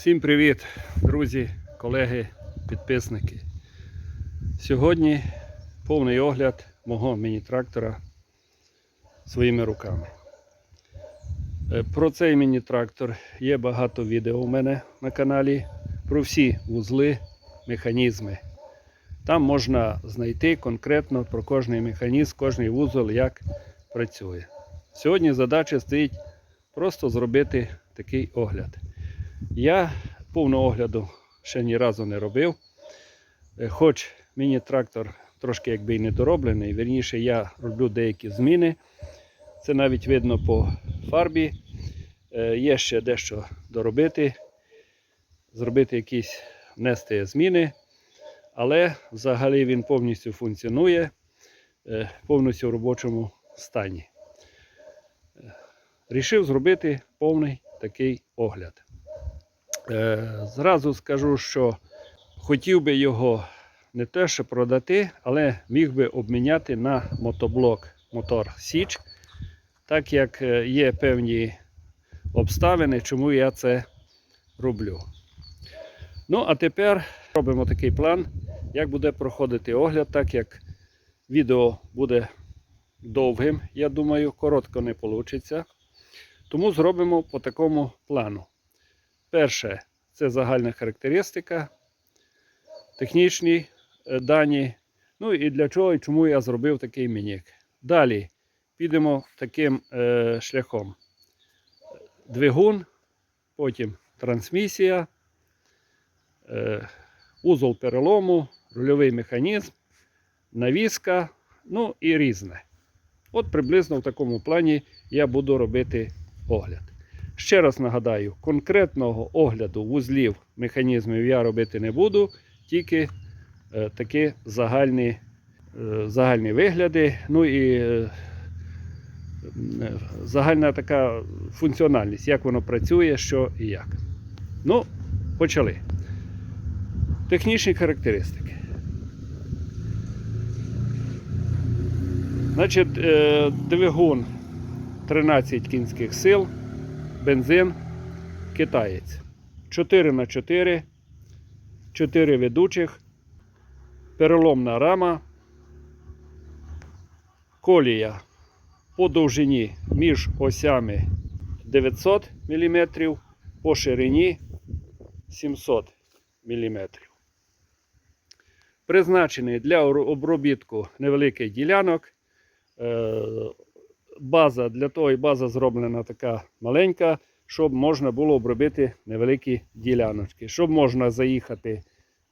Всім привіт, друзі, колеги, підписники. Сьогодні повний огляд мого міні-трактора своїми руками. Е, Про цей міні-трактор є багато відео у мене на каналі про всі вузли, механізми. Там можна знайти конкретно про кожний механізм, кожний вузол, як працює. Сьогодні задача стоїть просто зробити такий огляд. Я повного огляду ще ні разу не робив. Е, Хоч міні-трактор трошки якби і недороблений, вірніше я роблю деякі зміни. Це навіть видно по фарбі. Е, Є ще дещо доробити, зробити якісь внести зміни. Але взагалі він повністю функціонує, е, повністю в робочому стані. Рішив зробити повний такий огляд. Е, Зразу скажу, що хотів би його не те, що продати, але міг би обміняти на мотоблок мотор Січ, так як е, є певні обставини, чому я це роблю. Ну, а тепер робимо такий план, як буде проходити огляд, так як відео буде довгим, я думаю, коротко не вийде. Тому зробимо по такому плану. Перше це загальна характеристика, технічні е, дані. Ну і для чого і чому я зробив такий мінік. Далі підемо таким е, шляхом. Двигун, потім трансмісія, е, узол перелому, рульовий механізм, навіска, ну і різне. От приблизно в такому плані я буду робити огляд. Ще раз нагадаю, конкретного огляду вузлів механізмів я робити не буду, тільки е, такі загальні, е, загальні вигляди, ну і е, е, загальна така функціональність, як воно працює, що і як. Ну, почали. Технічні характеристики. Значить, е, двигун 13 кінських сил бензин китаєць. 4 на 4 4 ведучих, переломна рама, колія по довжині між осями 900 мм, по ширині 700 мм. Призначений для обробітку невеликих ділянок. База для того і база зроблена така маленька, щоб можна було обробити невеликі діляночки, щоб можна заїхати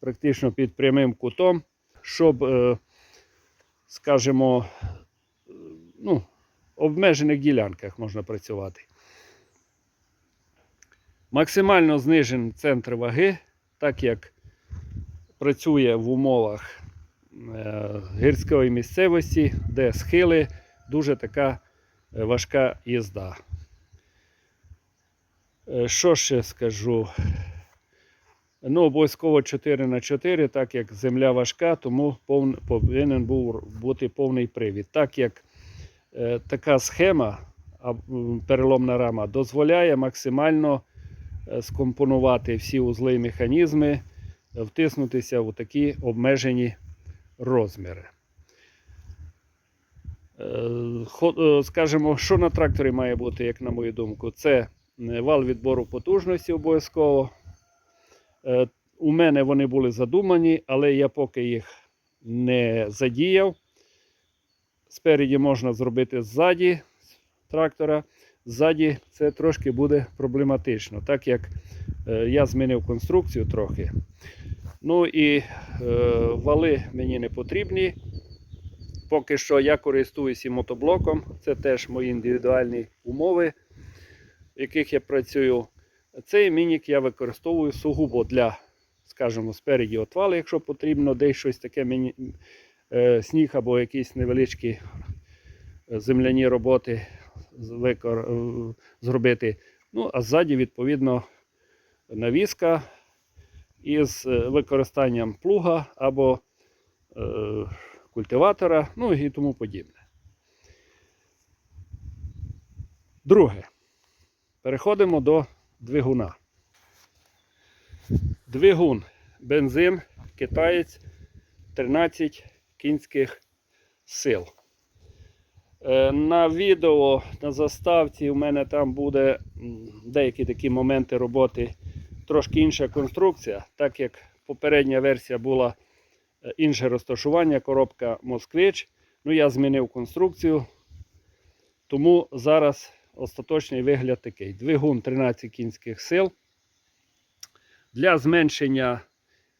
практично під прямим кутом, щоб, е, скажімо, е, ну, обмежених ділянках можна працювати. Максимально знижений центр ваги, так як працює в умовах е, гірської місцевості, де схили дуже така важка їзда. Е, Що ще скажу? Ну, обов'язково 4 на 4 так як земля важка, тому пов- повинен був бути повний привід. Так як е, така схема, переломна рама, дозволяє максимально е, скомпонувати всі узли і механізми, е, втиснутися у такі обмежені розміри. Е, е, Скажімо, що на тракторі має бути, як на мою думку, це е, вал відбору потужності обов'язково. У мене вони були задумані, але я поки їх не задіяв. Спереді можна зробити ззаді трактора. Ззаді це трошки буде проблематично, так як я змінив конструкцію трохи. Ну і вали мені не потрібні. Поки що я користуюся мотоблоком. Це теж мої індивідуальні умови, в яких я працюю. Цей мінік я використовую сугубо для, скажімо, спереді отвали, якщо потрібно, десь щось таке міні... е, сніг або якісь невеличкі е, земляні роботи викор... е, зробити. Ну, а ззаді, відповідно, навіска із використанням плуга або культиватора, ну і тому подібне. Друге. Переходимо до двигуна. Двигун, бензин, китаєць, 13 кінських сил. Е, На відео на заставці у мене там буде деякі такі моменти роботи, трошки інша конструкція, так як попередня версія була інше розташування, коробка Москвич. Ну, я змінив конструкцію, тому зараз остаточний вигляд такий. Двигун 13 кінських сил. Для зменшення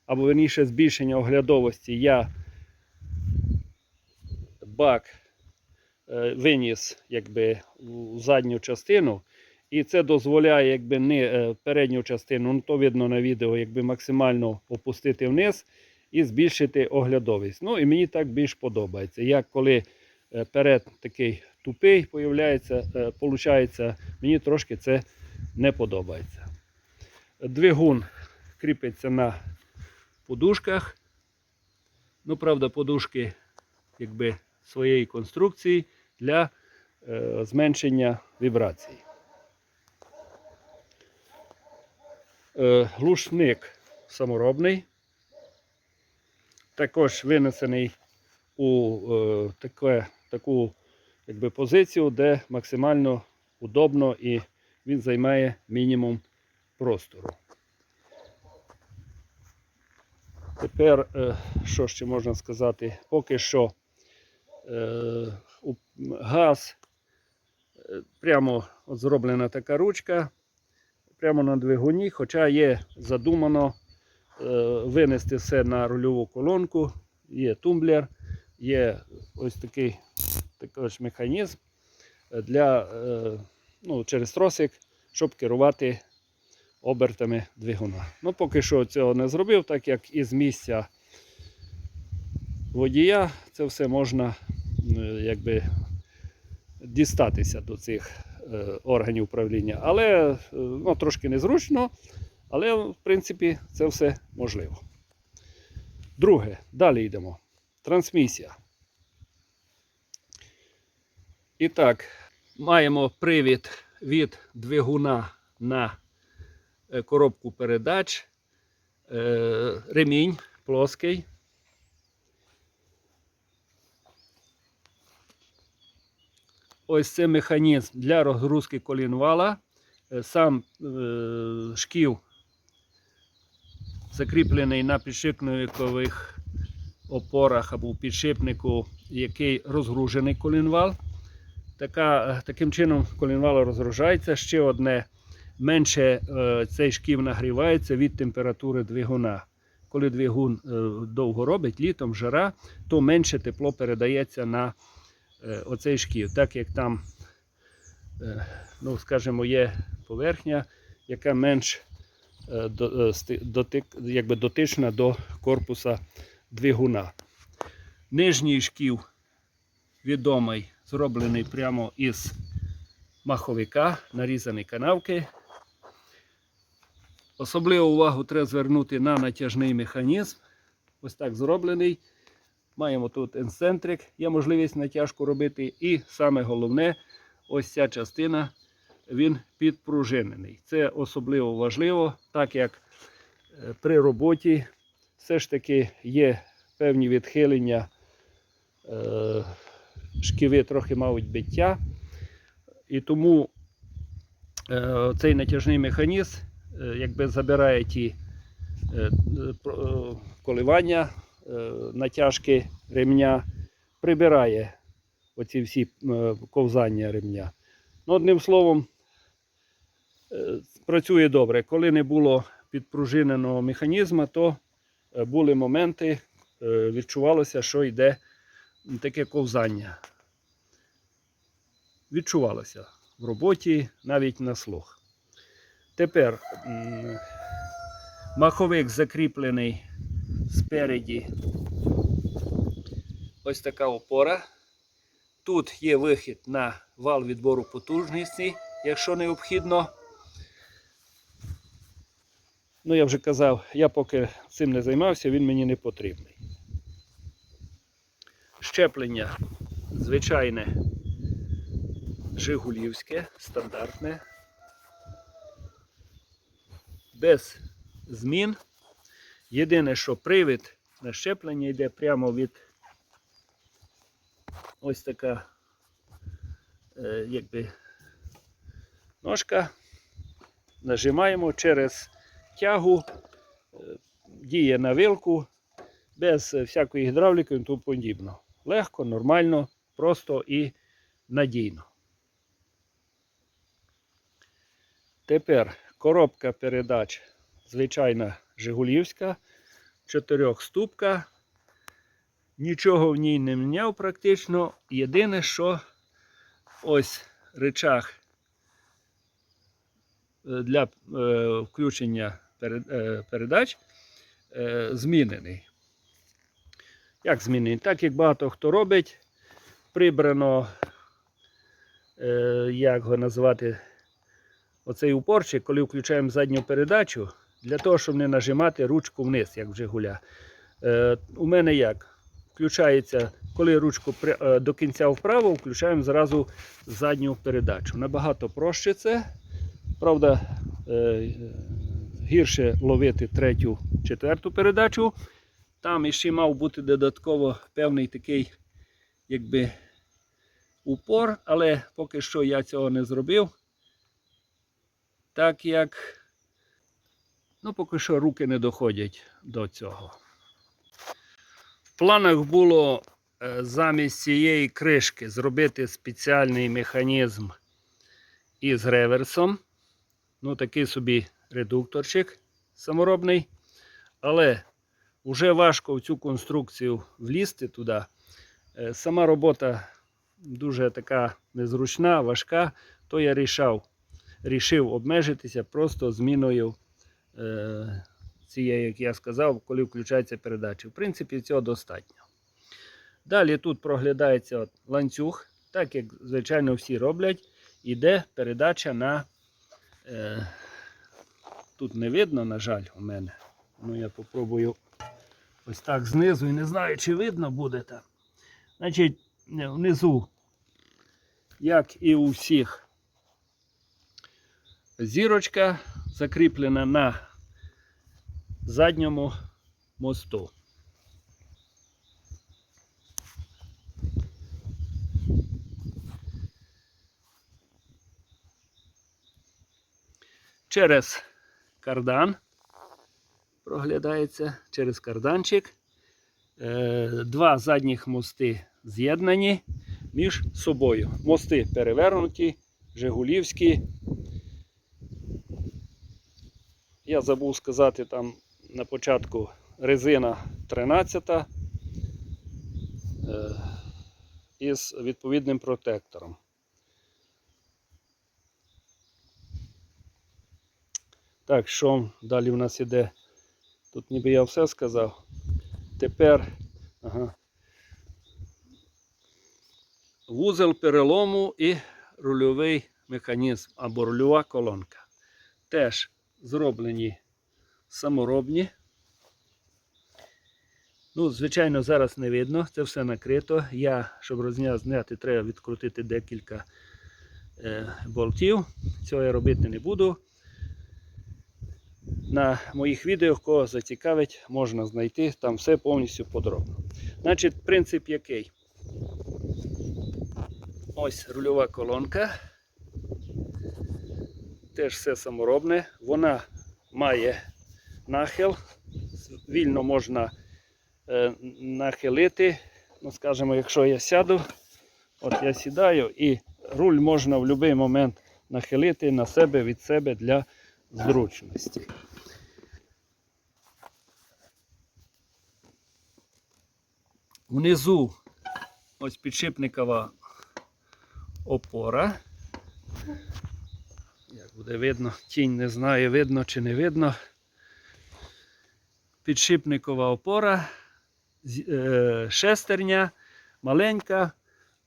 або верніше збільшення оглядовості я бак е, виніс якби, у задню частину. І це дозволяє якби, не е, передню частину, ну то видно на відео, якби максимально опустити вниз і збільшити оглядовість. Ну і мені так більш подобається. Як коли е, перед такий тупий появляється, е, получається, мені трошки це не подобається. Двигун кріпиться на подушках. Ну, правда, подушки якби своєї конструкції для е, зменшення вібрацій. Е, глушник саморобний. Також винесений у е, таке, таку якби, позицію, де максимально удобно і він займає мінімум простору. Тепер, е, що ще можна сказати, поки що е, газ е, прямо от зроблена така ручка, прямо на двигуні, хоча є задумано винести все на рульову колонку, є тумблер, є ось такий також механізм для, е, ну, через тросик, щоб керувати обертами двигуна. Ну, поки що цього не зробив, так як із місця водія це все можна е, якби дістатися до цих е, органів управління. Але е, ну, трошки незручно, але в принципі це все можливо. Друге, далі йдемо. Трансмісія. І так, маємо привід від двигуна на е, коробку передач, е, ремінь плоский. Ось це механізм для розгрузки колінвала. Е, Сам шків закріплений на підшипникових опорах або підшипнику, який розгружений колінвал. Така, таким чином колінвал розгружається. Ще одне менше е, цей шків нагрівається від температури двигуна. Коли двигун е, довго робить, літом жара, то менше тепло передається на е, оцей шків. Так як там, ну, скажімо, є поверхня, яка менш дотик, якби дотична до корпуса двигуна. Нижній шків відомий, зроблений прямо із маховика, нарізані канавки. Особливу увагу треба звернути на натяжний механізм. Ось так зроблений. Маємо тут енцентрик, є можливість натяжку робити. І саме головне, ось ця частина, він підпружинений. Це особливо важливо, так як е, при роботі все ж таки є певні відхилення. е, Шківи трохи мають биття. І тому е, цей натяжний механізм якби забирає ті коливання, натяжки ремня, прибирає оці всі ковзання ремня. Ну, одним словом, працює добре. Коли не було підпружиненого механізму, то е, були моменти, е, відчувалося, що йде таке ковзання. Відчувалося в роботі, навіть на слух. Тепер маховик закріплений спереді. Ось така опора. Тут є вихід на вал відбору потужності, якщо необхідно. Ну, я вже казав, я поки цим не займався, він мені не потрібний. Щеплення звичайне Жигулівське, стандартне. Без змін. Єдине, що привід на щеплення йде прямо від ось така е, якби ножка. Нажимаємо через тягу, е, діє на вилку, без е, всякої гідравліки і тому подібного. Легко, нормально, просто і надійно. Тепер коробка передач звичайна Жигулівська, чотирьохступка. Нічого в ній не міняв практично. Єдине, що ось речах е, для включення передач е, змінений. Як змінений? Так як багато хто робить, прибрано, е, як його назвати, оцей упорчик, коли включаємо задню передачу, для того, щоб не нажимати ручку вниз, як в Жигуля. Е, у мене як? Включається, коли ручку е, до кінця вправо, включаємо зразу задню передачу. Набагато проще це. Правда, е, е, гірше ловити третю, четверту передачу. Там іще мав бути додатково певний такий, якби, упор, але поки що я цього не зробив. Так як, ну, поки що руки не доходять до цього. В планах було е, замість цієї кришки зробити спеціальний механізм із реверсом. Ну, такий собі редукторчик саморобний. Але вже важко в цю конструкцію влізти туди. Е, Сама робота дуже така незручна, важка, то я рішав, рішив обмежитися просто зміною е, цієї, як я сказав, коли включається передача. В принципі, цього достатньо. Далі тут проглядається от ланцюг, так як звичайно всі роблять, іде передача на. Е, тут не видно, на жаль, у мене. Ну, я попробую ось так знизу і не знаю, чи видно буде там. Значить, е, внизу, як і у всіх, зірочка закріплена на задньому мосту. Через кардан проглядається через карданчик. Е, Два задніх мости з'єднані між собою. Мости перевернуті, Жигулівські. Я забув сказати там на початку резина 13 е, із відповідним протектором. Так, що далі в нас іде? Тут ніби я все сказав. Тепер ага. вузол перелому і рульовий механізм або рульова колонка. Теж зроблені саморобні. Ну, звичайно, зараз не видно, це все накрито. Я, щоб розняти, зняти, треба відкрутити декілька е, болтів. Цього я робити не буду. На моїх відео, кого зацікавить, можна знайти там все повністю подробно. Значить, принцип який? Ось рульова колонка. Теж все саморобне. Вона має нахил. Вільно можна е, нахилити. Ну, скажімо, якщо я сяду, от я сідаю і руль можна в будь-який момент нахилити на себе від себе для зручності. Внизу ось підшипникова опора. Як буде видно, тінь не знаю, видно чи не видно. Підшипникова опора, е, шестерня маленька,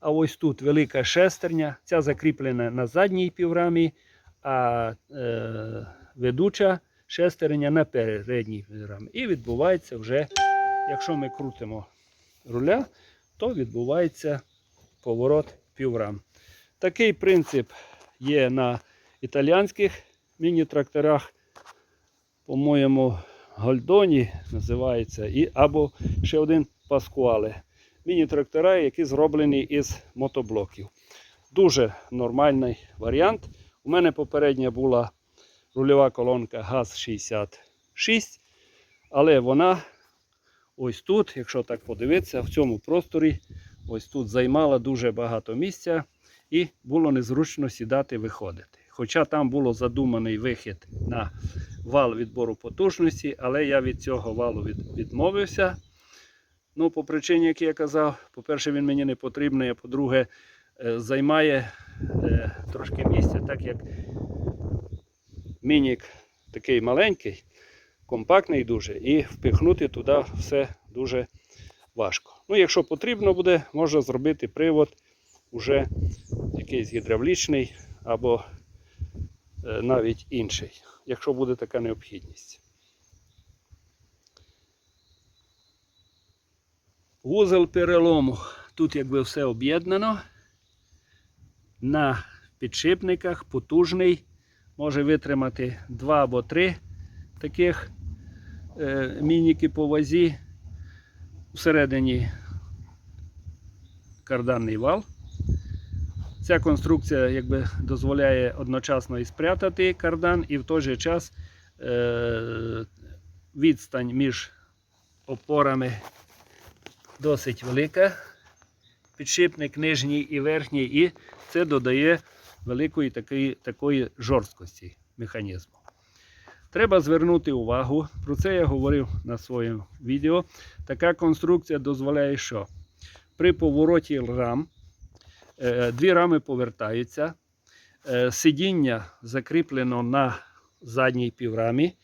а ось тут велика шестерня. Ця закріплена на задній піврамі, а е, ведуча шестерня на передній піврамі. І відбувається вже, якщо ми крутимо руля, то відбувається поворот піврам. Такий принцип є на італіянських міні-тракторах. По-моєму, Гольдоні називається, і, або ще один Паскуале. Міні-трактора, які зроблені із мотоблоків. Дуже нормальний варіант. У мене попередня була рульова колонка ГАЗ-66, але вона ось тут, якщо так подивитися, в цьому просторі, ось тут займала дуже багато місця і було незручно сідати виходити. Хоча там було задуманий вихід на вал відбору потужності, але я від цього валу від, відмовився. Ну, по причині, як я казав, по-перше, він мені не потрібний, а по-друге, е, займає е, трошки місця, так як мінік такий маленький, компактний дуже, і впихнути туди все дуже важко. Ну, якщо потрібно буде, можна зробити привод уже якийсь гідравлічний або е, навіть інший, якщо буде така необхідність. Вузол перелому. Тут якби все об'єднано. На підшипниках потужний. Може витримати два або три таких мініки по вазі. Всередині карданний вал. Ця конструкція якби, дозволяє одночасно і спрятати кардан, і в той же час е, відстань між опорами досить велика. Підшипник нижній і верхній, і це додає великої такої, такої жорсткості механізму. Треба звернути увагу, про це я говорив на своєму відео. Така конструкція дозволяє, що при повороті рам е, дві рами повертаються, е, сидіння закріплено на задній піврамі.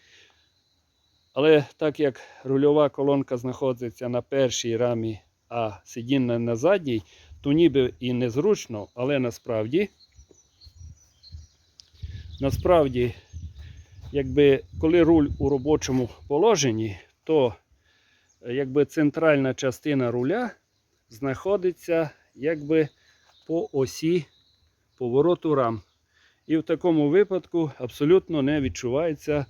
Але так як рульова колонка знаходиться на першій рамі, а сидіння на задній, то ніби і незручно, але насправді, насправді, якби коли руль у робочому положенні, то е, якби центральна частина руля знаходиться якби по осі повороту рам. І в такому випадку абсолютно не відчувається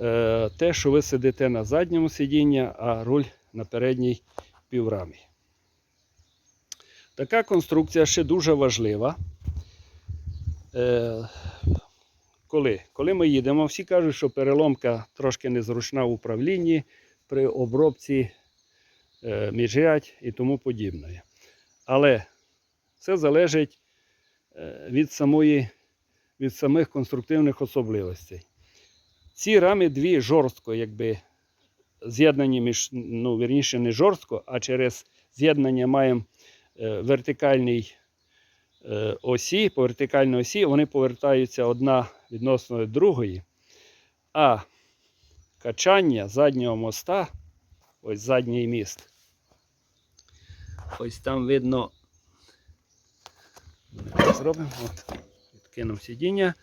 е, те, що ви сидите на задньому сидінні, а руль на передній піврамі. Така конструкція ще дуже важлива. Е, коли? коли ми їдемо, всі кажуть, що переломка трошки незручна в управлінні при обробці е, міжрядь і тому подібне. Але це залежить е, від, самої, від самих конструктивних особливостей. Ці рами дві жорстко, якби з'єднані між, ну, вірніше, не жорстко, а через з'єднання маємо е, вертикальній е, осі, по вертикальній осі вони повертаються одна відносно другої. А качання заднього моста, ось задній міст, ось там видно, зробимо, от, відкинув сидіння,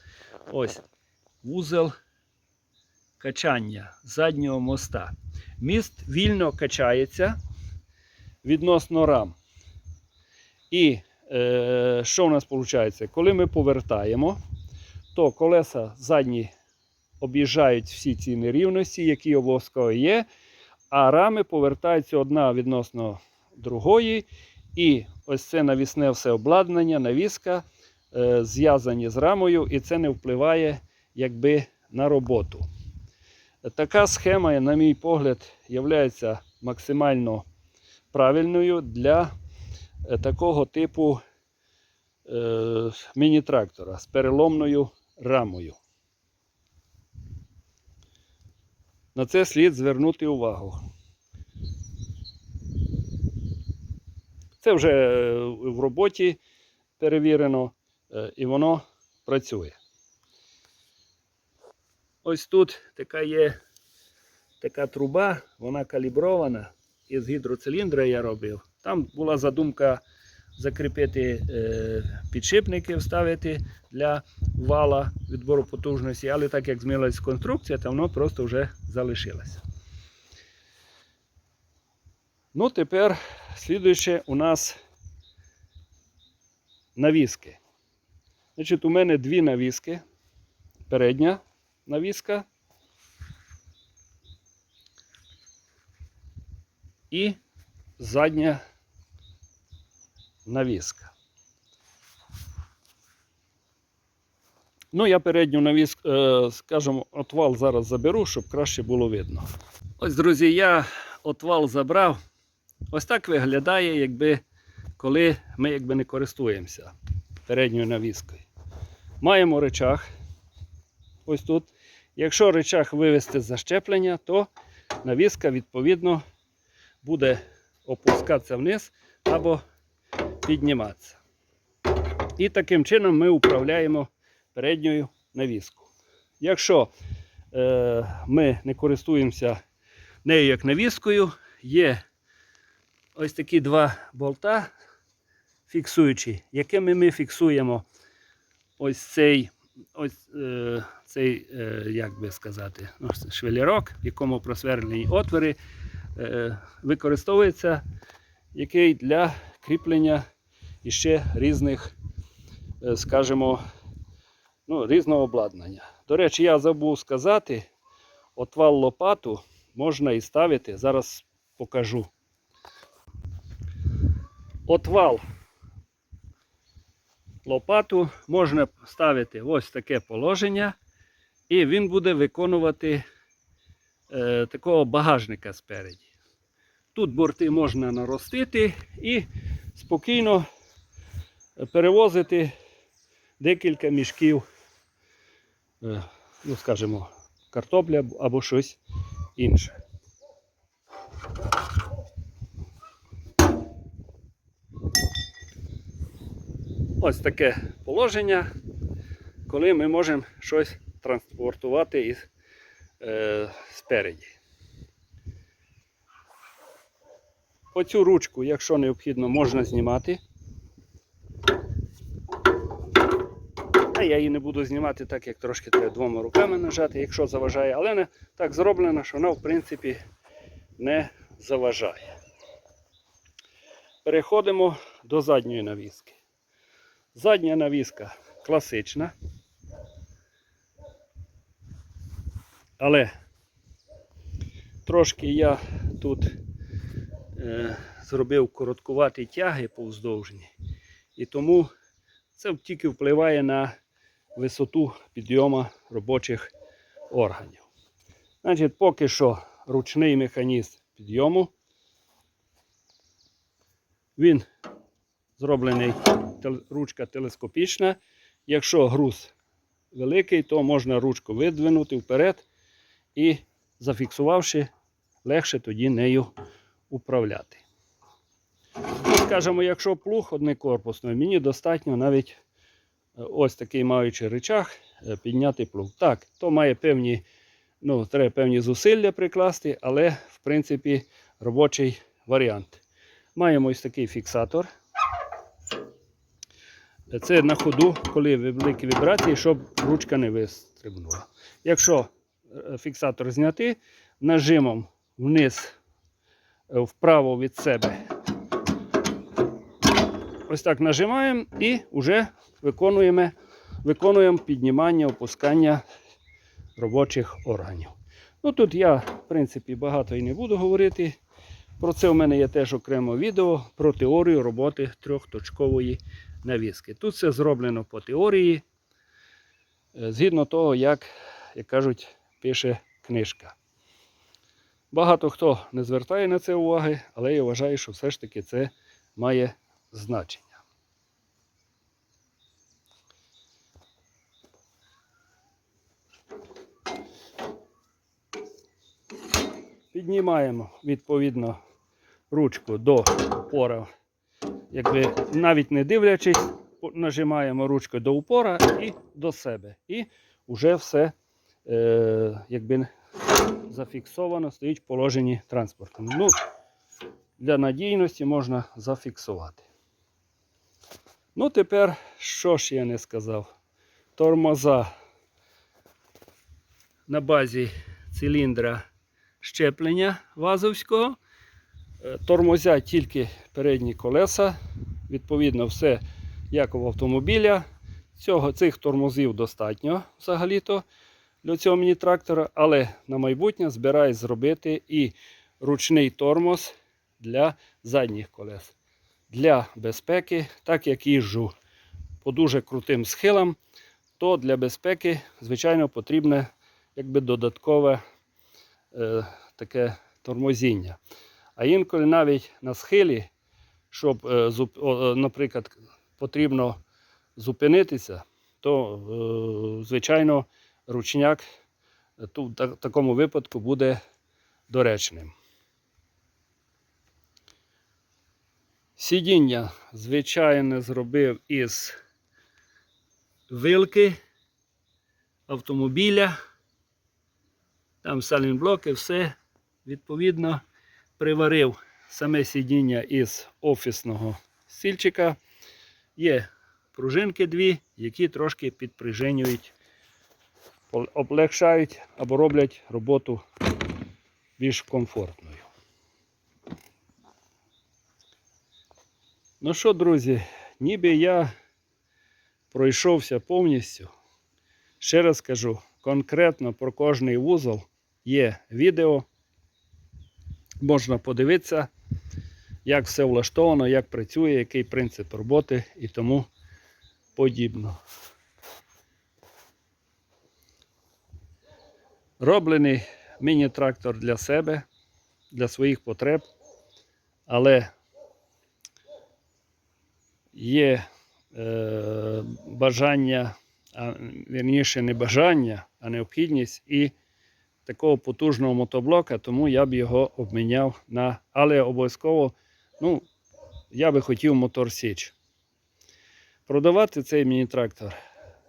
ось вузел качання заднього моста. Міст вільно качається відносно рам. І е, що у нас виходить? Коли ми повертаємо, то колеса задні об'їжджають всі ці нерівності, які обов'язково є, а рами повертаються одна відносно другої. І ось це навісне все обладнання, навіска е, зв'язані з рамою, і це не впливає якби, на роботу. Така схема, на мій погляд, є максимально правильною для е, такого типу е, міні-трактора з переломною рамою. На це слід звернути увагу. Це вже е, в роботі перевірено е, і воно працює. Ось тут така є така труба, вона калібрована. Із гідроциліндра я робив. Там була задумка закріпити е, підшипники, вставити для вала відбору потужності, але так як змінилась конструкція, то воно просто вже залишилося. Ну, тепер слідуюче у нас навіски. Значить, у мене дві навіски. Передня навіска і задня навіска. Ну, я передню навіс, е, скажімо, отвал зараз заберу, щоб краще було видно. Ось, друзі, я отвал забрав. Ось так виглядає, якби коли ми якби не користуємося передньою навіскою. Маємо речах. Ось тут. Якщо речах вивести з защеплення, то навіска відповідно буде опускатися вниз або підніматися. І таким чином ми управляємо передньою навіскою. Якщо е, ми не користуємося нею як навіскою, є ось такі два болта фіксуючі, якими ми фіксуємо ось цей, ось, е, цей е, як би сказати, ну, швелірок, в якому просверлені отвори, е, використовується який для кріплення іще різних, е, скажімо, ну, різного обладнання. До речі, я забув сказати, отвал лопату можна і ставити, зараз покажу. Отвал лопату можна ставити ось таке положення, і він буде виконувати е, такого багажника спереді. Тут борти можна наростити і спокійно перевозити декілька мішків, е, ну, скажімо, картопля або щось інше. Ось таке положення, коли ми можемо щось транспортувати із, е, спереді. Оцю ручку, якщо необхідно, можна знімати. А я її не буду знімати, так як трошки треба двома руками нажати, якщо заважає, але не так зроблено, що вона в принципі не заважає. Переходимо до задньої навіски. Задня навіска класична. Але трошки я тут зробив короткуваті тяги повздовжні. І тому це тільки впливає на висоту підйому робочих органів. Значить, поки що ручний механізм підйому. Він зроблений ручка телескопічна. Якщо груз великий, то можна ручку видвинути вперед і зафіксувавши, легше тоді нею управляти. Скажімо, якщо плуг однокорпусний, мені достатньо навіть е, ось такий маючи речах е, підняти плуг. Так, то має певні, ну, треба певні зусилля прикласти, але в принципі робочий варіант. Маємо ось такий фіксатор. Це на ходу, коли великі вібрації, щоб ручка не вистрибнула. Якщо е, фіксатор зняти, нажимом вниз вправо від себе. Ось так нажимаємо і вже виконуємо, виконуємо піднімання, опускання робочих органів. Ну тут я, в принципі, багато і не буду говорити. Про це в мене є теж окремо відео про теорію роботи трьохточкової навіски. Тут все зроблено по теорії, е, згідно того, як, як кажуть, пише книжка. Багато хто не звертає на це уваги, але я вважаю, що все ж таки це має значення. Піднімаємо відповідно ручку до упора, якби навіть не дивлячись, нажимаємо ручку до упора і до себе. І вже все е, якби зафіксовано, стоїть в положенні транспорту. Ну, для надійності можна зафіксувати. Ну, тепер, що ж я не сказав? Тормоза на базі циліндра щеплення вазовського. Е, Тормозять тільки передні колеса. Відповідно, все як у автомобіля. Цього, цих тормозів достатньо взагалі-то для цього міні-трактора, але на майбутнє збираюсь зробити і ручний тормоз для задніх колес. Для безпеки, так як їжджу по дуже крутим схилам, то для безпеки, звичайно, потрібне якби додаткове е, таке тормозіння. А інколи навіть на схилі, щоб, е, зуп- о, е, наприклад, потрібно зупинитися, то, е, звичайно, ручняк е, в такому випадку буде доречним. Сидіння, звичайно, зробив із вилки автомобіля. Там салінблоки, все відповідно приварив саме сидіння із офісного стільчика. Є пружинки дві, які трошки підприжинюють, облегшають або роблять роботу більш комфортною. Ну що, друзі, ніби я пройшовся повністю. Ще раз кажу, конкретно про кожний вузол є відео. Можна подивитися, як все влаштовано, як працює, який принцип роботи і тому подібно. Роблений міні-трактор для себе, для своїх потреб, але є е, бажання, а вірніше не бажання, а необхідність і такого потужного мотоблока, тому я б його обміняв на. Але обов'язково, ну, я би хотів мотор Січ. Продавати цей міні-трактор,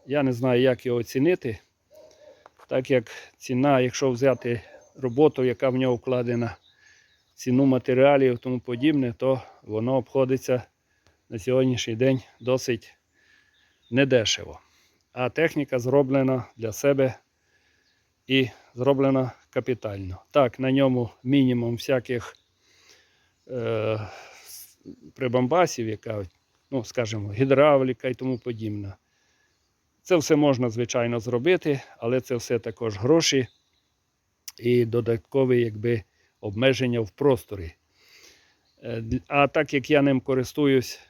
я не знаю, як його оцінити, так як ціна, якщо взяти роботу, яка в нього вкладена, ціну матеріалів і тому подібне, то воно обходиться на сьогоднішній день досить недешево. А техніка зроблена для себе і зроблена капітально. Так, на ньому мінімум всяких е, прибамбасів, яка, ну, скажімо, гідравліка і тому подібне. Це все можна, звичайно, зробити, але це все також гроші і додаткові якби, обмеження в просторі. Е, А так як я ним користуюсь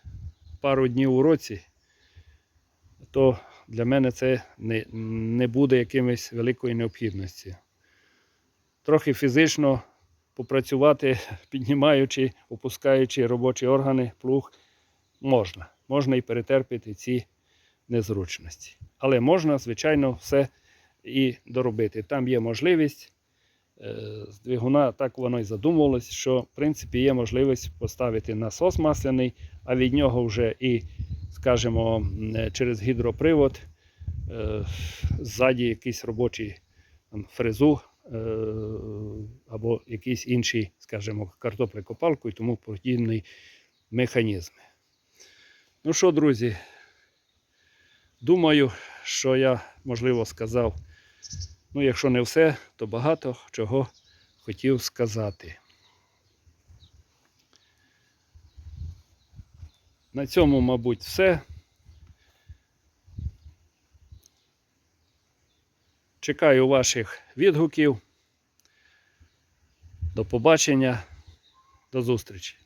пару днів у році, то для мене це не, не буде якимось великої необхідності. Трохи фізично попрацювати, піднімаючи, опускаючи робочі органи, плуг, можна. Можна і перетерпіти ці незручності. Але можна, звичайно, все і доробити. Там є можливість. е, З двигуна так воно і задумувалось, що в принципі є можливість поставити насос масляний, а від нього вже і, скажімо, через гідропривод е, ззаді якийсь робочий там, фрезу е, або якийсь інший, скажімо, картоплекопалку і тому подібний механізм. Ну що, друзі, думаю, що я, можливо, сказав. Ну, якщо не все, то багато чого хотів сказати. На цьому, мабуть, все. Чекаю ваших відгуків. До побачення, до зустрічі.